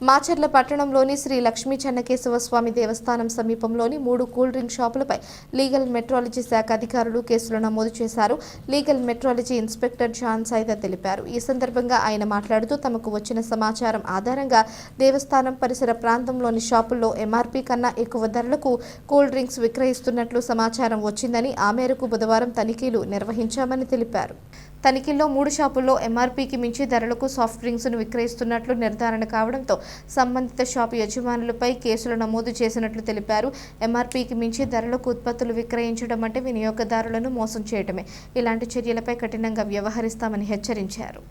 మాచర్ల పట్టణంలోని శ్రీ లక్ష్మీ చెన్నకేశవ స్వామి దేవస్థానం సమీపంలోని మూడు కూల్ డ్రింక్ షాపులపై లీగల్ మెట్రాలజీ శాఖ అధికారులు కేసులు నమోదు చేశారు. Legal metrology inspector Jan Saida తెలిపారు. ఈ సందర్భంగా ఆయన మాట్లాడుతూ తమకు వచ్చిన సమాచారం ఆధారంగా దేవస్థానం పరిసర ప్రాంతంలోని షాపుల్లో ఎంఆర్పీ కన్నా ఎక్కువ ధరలకు కూల్ డ్రింక్స్ విక్రయిస్తున్నట్లు సమాచారం వచ్చిందని ఆ మేరకు బుధవారం తనిఖీలు నిర్వహించామని తెలిపారు. తనిఖీల్లో మూడు షాపుల్లో ఎంఆర్పీకి మించి ధరలకు సాఫ్ట్ డ్రింక్స్ను విక్రయిస్తున్నట్లు నిర్ధారణ కావడంతో సంబంధిత షాపు యజమానులపై కేసులు నమోదు చేసినట్లు తెలిపారు. ఎంఆర్పీకి మించి ధరలకు ఉత్పత్తులు విక్రయించడం అంటే వినియోగదారులను మోసం చేయడమే ఇలాంటి చర్యలపై కఠినంగా వ్యవహరిస్తామని హెచ్చరించారు.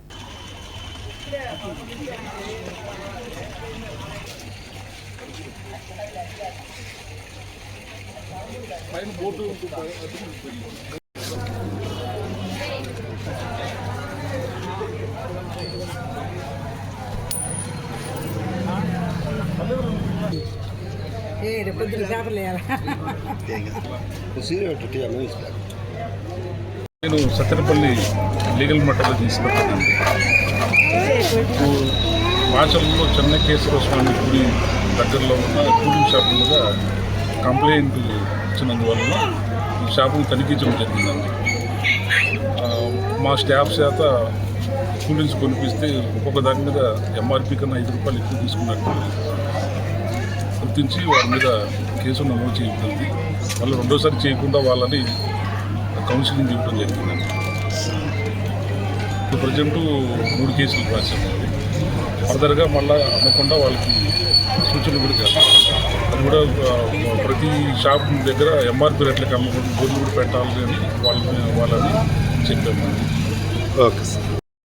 ఏ పొద్దున పేపర్లు వేయాలా? నేను సత్తెనపల్లి లీగల్ మట్టలో తీసుకెళ్ళాను మాచల్లో చెన్నకేశ్వర స్వామి గుడి దగ్గరలో ఉన్న కూలింగ్ షాప్ మీద కంప్లైంట్ ఇచ్చినందువలన ఈ షాపును తనిఖీ చేయడం జరిగిందండి. మా స్టాఫ్ చేత కూలింగ్స్ కొనిపిస్తే ఒక్కొక్క దాని మీద ఎంఆర్పీ కన్నా ఐదు రూపాయలు ఎక్కువ తీసుకున్నట్టు గుర్తించి వారి మీద కేసు నమోదు చేయబడింది. వాళ్ళు రెండోసారి చేయకుండా వాళ్ళని కౌన్సిలింగ్ ఇవ్వడం జరిగిందండి ఇప్పుడు ప్రజెంట్ మూడు కేసులు రాశాము ఫర్దర్గా మళ్ళీ అమ్మకుండా వాళ్ళకి సూచనలు కూడా చేస్తాం అది కూడా ప్రతి షాప్ దగ్గర ఎంఆర్పీ రేట్లకి అమ్మకూడదు బోర్డు కూడా పెట్టాలి అని వాళ్ళని వాళ్ళని చెప్పాము. Okay sir.